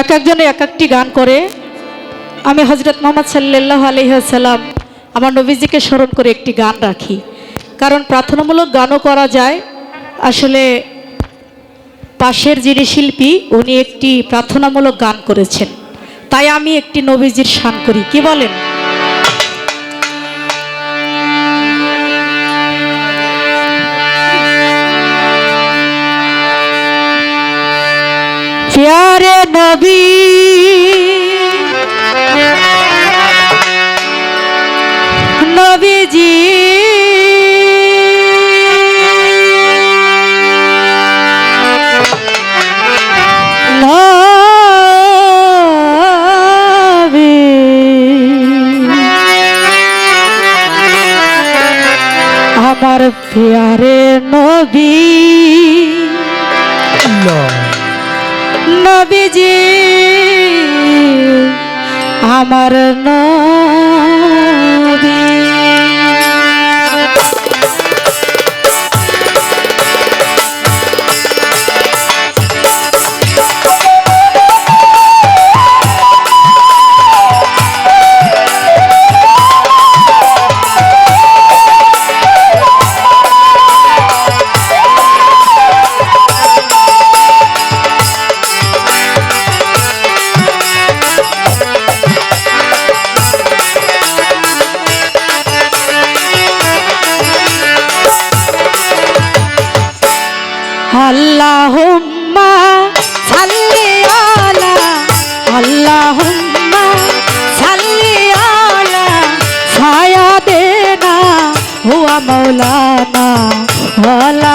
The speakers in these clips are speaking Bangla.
এক একজনে এক একটি গান করে। আমি হজরত মোহাম্মদ সাল্লাহ আলহিহাসাল্লাম আমার নবীজিকে স্মরণ করে একটি গান রাখি। কারণ প্রার্থনামূলক গানও করা যায়। আসলে পাশের যিনি শিল্পী, উনি একটি প্রার্থনামূলক গান করেছেন। তাই আমি একটি নবীজির শান করি। কি বলেন? প্যারে নবী। নবীজি। নবী। আমার প্যারে নবী। নবীজি আমার নবী আল্লাহুম্মা সাল্লি আলা আল্লাহুম্মা সাল্লি আলা সায়াদেনা হুয়া মাওলানা ওয়ালা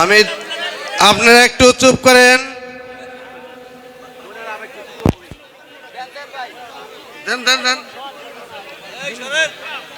আমি আপনারা একটু চুপ করেন। দেন দেন দেন।